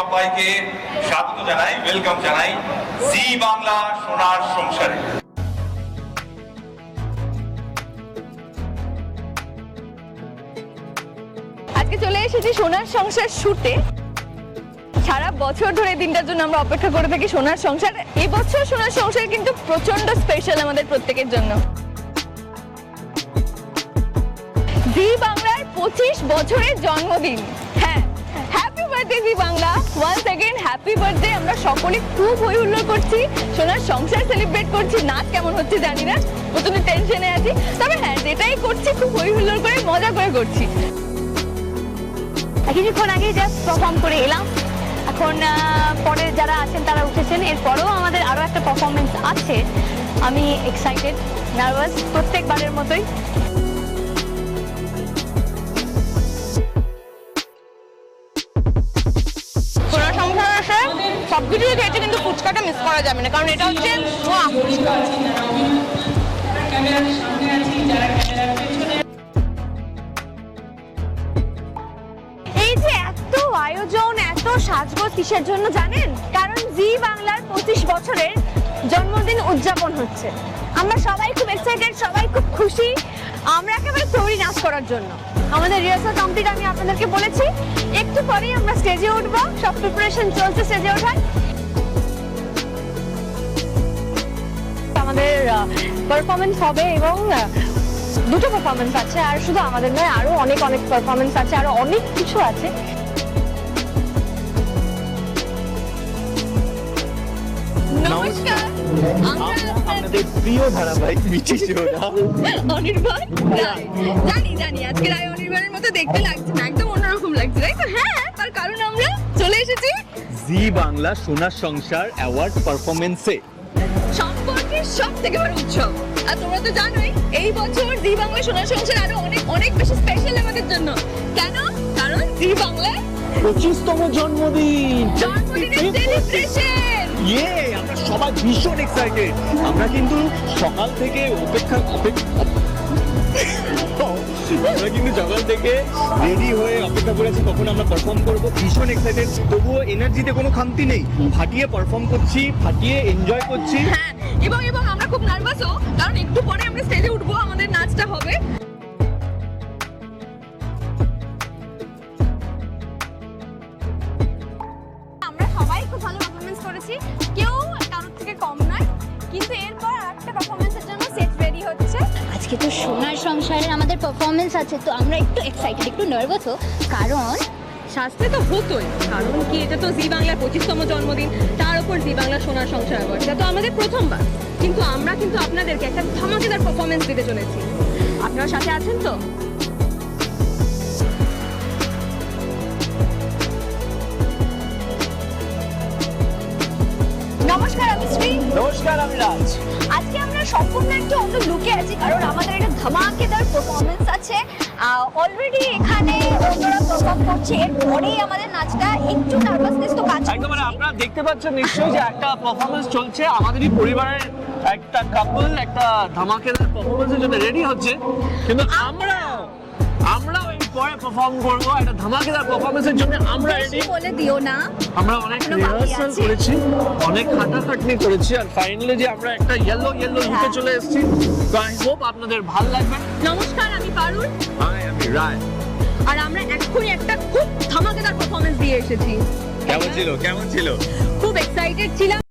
সবাইকে স্বাগত জানাই ওয়েলকাম জানাই জি বাংলা সোনার সংসারে। আজকে চলে এসেছি সোনার সংসার শুটে। সারা বছর ধরে দিনটার জন্য আমরা অপেক্ষা করে থাকি সোনার সংসার। এবছর সোনার সংসার কিন্তু প্রচণ্ড স্পেশাল আমাদের প্রত্যেকের জন্য। জি বাংলার পঁচিশ বছরের জন্মদিন। হ্যাঁ হ্যাপি বার্থডে আমরা সকলে হই হুল্লোড় করছি। সংসার সেলিব্রেট করছি। কেমন হচ্ছে টেনশনে হ্যাঁ যেটাই করছি হই হুল্লোড় করে, মজা করে করছি। কিছুক্ষণ জাস্ট পারফর্ম করে এলাম। এখন পরে যারা আছেন, তারা উঠেছেন। এরপরেও আমাদের আরও একটা পারফরমেন্স আছে। আমি এক্সাইটেড নার্ভাস প্রত্যেকবারের মতোই। সব কিছুই খেয়েছে, কিন্তু ফুচকাটা মিস করা যাবে না, কারণ এটা হচ্ছে এই যে এত আয়োজন, এত সাজগোজ কিসের জন্য জানেন? কারণ জি বাংলার পঁচিশ বছরের জন্মদিন উদযাপন হচ্ছে। আমরা সবাই খুব এক্সাইটেড সবাই খুব খুশি। আমরা একেবারে তৈরি নাচ করার জন্য। আমাদের রিহার্সাল কমপ্লিট আমি আপনাদেরকে বলেছি। একটু পরেই আমরা স্টেজে উঠবো। সব প্রিপারেশন চলছে স্টেজে ওঠার। আমাদের পারফরমেন্স হবে এবং দুটো পারফরমেন্স আছে। আর শুধু আমাদের নয়, আরও অনেক অনেক পারফরমেন্স আছে, আরও অনেক কিছু আছে। আপনাদের প্রিয় ধারাবাহিক মিঠি শিরোনা অনির্বাণ? জানি জানি। আজকে রায় অনির্বাণের মতো দেখতে লাগছে না একদম অন্যরকম লাগছে তাই তো? হ্যাঁ তার কারণ আমরা চলে এসেছি জি বাংলা সোনার সংসার অ্যাওয়ার্ড পারফরমেন্সে সম্পর্কের সব থেকে বড় উৎসব। আর তোমরা তো জানোই এই বছর জি বাংলা সোনার সংসার আরও অনেক অনেক বেশি স্পেশাল আমাদের জন্য। কেন? কারণ জি বাংলায় পঁচিশতম জন্মদিন। জন্মদিনের সেলিব্রেশন ইয়ে আমরা সবাই ভীষণ এক্সাইটেড আমরা কিন্তু সকাল থেকে অপেক্ষা অপেক্ষা, আমরা কিন্তু সকাল থেকে রেডি হয়ে অপেক্ষা করেছি কখন আমরা পারফর্ম করব, ভীষণ এক্সাইটেড তবুও এনার্জিতে কোনো খামতি নেই। ফাটিয়ে পারফর্ম করছি, ফাটিয়ে এনজয় করছি। হ্যাঁ এবং এবং আমরা খুব নার্ভাসও কারণ একটু পরে আমরা স্টেজে উঠবো, আমাদের নাচটা হবে। আজকে তো সোনার সংসারের আমাদের পারফরমেন্স আছে, তো আমরা একটু এক্সাইটেড একটু নার্ভাস হোক। কারণ শাস্তে তো হতোই, কারণ কি এটা তো জি বাংলার পঁচিশতম জন্মদিন, তার উপর জি বাংলা সোনার সংসার অ্যাওয়ার্ড এটা তো আমাদের প্রথমবার, কিন্তু আমরা কিন্তু আপনাদেরকে একটা ধামাকেদার পারফরমেন্স দিতে চলেছি। আপনারা সাথে আছেন তো? নমস্কার আমি শ্রী। নমস্কার আমি রাজ। আজকে আমরা সম্পূর্ণ একটু অন্য লুকে আছি কারণ আমাদের একটা ধামাকেদার পারফরমেন্স আছে। অলরেডি এখানে অন্যরা পারফর্ম করছে এরপরেই আমাদের নাচটা একটু নার্ভাসনেস তো কাজ একদম মানে আপনারা দেখতে পাচ্ছেন নিশ্চয়ই যে একটা পারফরমেন্স চলছে। আমাদেরই পরিবারের একটা কাপল একটা ধামাকেদার পারফরমেন্সের জন্য রেডি হচ্ছে। কিন্তু আমরা আমরাও এর পরে পারফর্ম করব একটা ধামাকেদার পারফরমেন্সের জন্য আমরা রেডি বলে দিও না। আমরা অনেক রিহার্সাল করেছি অনেক খাটাখাটনি করেছি আর ফাইনালি যে আমরা একটা ইয়েলো ইয়েলো লুকে। চলে এসেছি তো আই হোপ আপনাদের ভালো লাগবে। নমস্কার আমি পারুল। আই আমি রায় আর আমরা এক্ষুনি একটা খুব ধামাকেদার পারফরমেন্স দিয়ে এসেছি। কেমন ছিল? কেমন ছিল? খুব এক্সাইটেড ছিলাম।